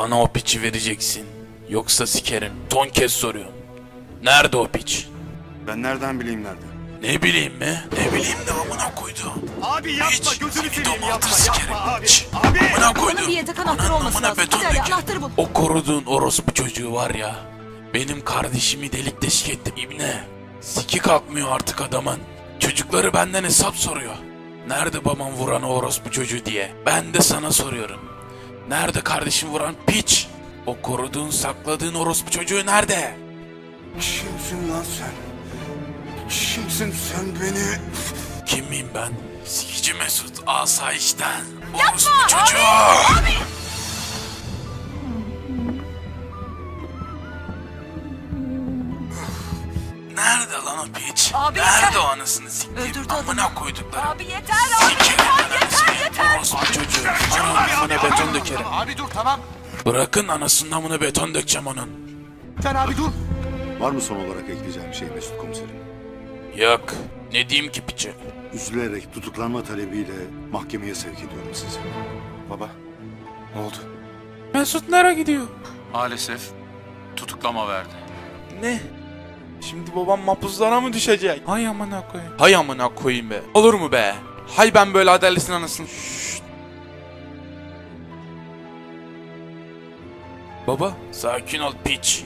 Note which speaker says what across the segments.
Speaker 1: Bana o piçi vereceksin. Yoksa sikerim. Ton kez soruyorum. Nerede o piç?
Speaker 2: Ben nereden bileyim nerede?
Speaker 1: Ne bileyim mi? Ne bileyim de amına koydu.
Speaker 2: Abi yapma
Speaker 1: Piç.
Speaker 2: gözünü seveyim yapma
Speaker 1: sikerim.
Speaker 2: yapma abi.
Speaker 1: Piç.
Speaker 2: Abi.
Speaker 1: Amına koydum.
Speaker 3: Bir yedek anahtarı olması lazım. Hadi anahtarı bul.
Speaker 1: O koruduğun orospu çocuğu var ya. Benim kardeşimi delik deşik etti ibne. Siki kalkmıyor artık adamın. Çocukları benden hesap soruyor. Nerede babam vuran o orospu çocuğu diye. Ben de sana soruyorum. Nerede kardeşim vuran piç? O koruduğun sakladığın orospu çocuğu nerede?
Speaker 2: Kimsin lan sen? Kimsin sen beni?
Speaker 1: Kim miyim ben? Sikici Mesut asayişten. Orospu çocuğu. Nerede lan o piç?
Speaker 3: Abi
Speaker 1: Nerede
Speaker 3: yeter.
Speaker 1: o anasını siktiğim?
Speaker 3: Öldürdü.
Speaker 1: Amına koyduklarım.
Speaker 3: Abi yeter abi yeter yeter yeter.
Speaker 1: Orospu çocuğu. Anamına beton dökerim.
Speaker 2: Abi dur tamam.
Speaker 1: Bırakın anasının amına beton dökeceğim onun.
Speaker 2: Sen abi dur.
Speaker 4: Var mı son olarak ekleyeceğim bir şey Mesut Komiserim?
Speaker 1: Yok. Ne diyeyim ki piçe?
Speaker 4: Üzülerek tutuklanma talebiyle mahkemeye sevk ediyorum sizi.
Speaker 2: Baba. Ne oldu?
Speaker 1: Mesut nereye gidiyor?
Speaker 5: Maalesef tutuklama verdi.
Speaker 1: Ne? Şimdi babam mapuzlara mı düşecek? Hay amına koyayım. Hay amına koyayım be. Olur mu be? Hay ben böyle adaletin anasını. Şşt. Baba. Sakin ol piç.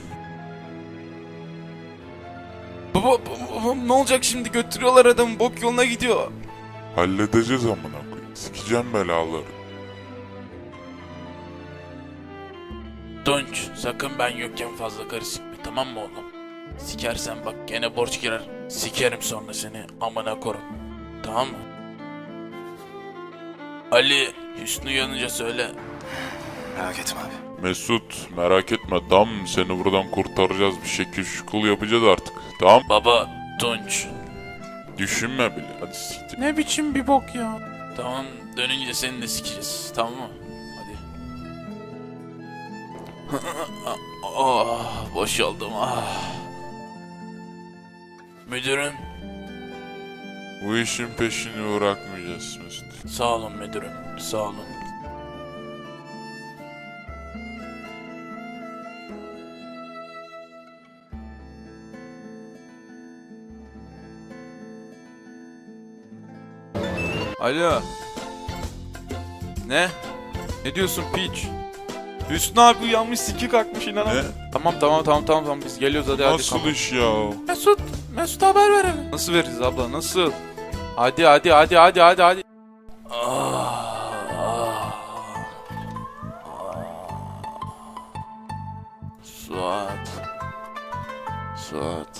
Speaker 1: Baba, baba, baba, ne olacak şimdi götürüyorlar adamı bok yoluna gidiyor.
Speaker 6: Halledeceğiz amına koyayım. Sikeceğim belaları.
Speaker 1: Tunç sakın ben yokken fazla karı sikme tamam mı oğlum? Sikersen bak gene borç girer. Sikerim sonra seni amına korum. Tamam mı? Ali Hüsnü uyanınca söyle.
Speaker 2: Merak etme abi.
Speaker 6: Mesut merak etme mı? Seni buradan kurtaracağız bir şekil şukul yapacağız artık. Tamam
Speaker 1: Baba Tunç.
Speaker 6: Düşünme bile. Hadi siktir.
Speaker 1: Ne biçim bir bok ya? Tamam dönünce seni de sikeceğiz tamam mı? Hadi. oh boşaldım ah. Müdürüm
Speaker 6: Bu işin peşini bırakmayacağız Mesut.
Speaker 1: sağ olun müdürüm sağ olun.
Speaker 7: Alo. Ne? Ne diyorsun piç? Hüsnü abi uyanmış siki kalkmış inanamıyorum. Tamam tamam tamam tamam tamam biz geliyoruz hadi hadi.
Speaker 6: Nasıl
Speaker 7: tamam.
Speaker 6: iş ya?
Speaker 7: Mesut, Mesut haber verelim. Nasıl veririz abla nasıl? Hadi hadi hadi hadi hadi hadi.
Speaker 1: Suat. Suat.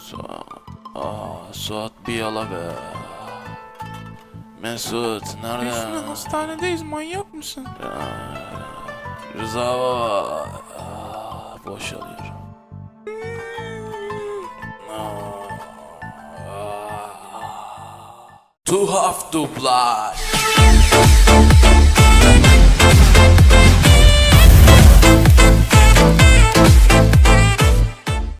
Speaker 1: Suat. Suat bir yala be. Mesut nerede?
Speaker 7: Hüsnü hastanedeyiz manyak mısın?
Speaker 1: Rıza baba. Ah, boşalıyorum. Ah, ah. Tuhaf duplar.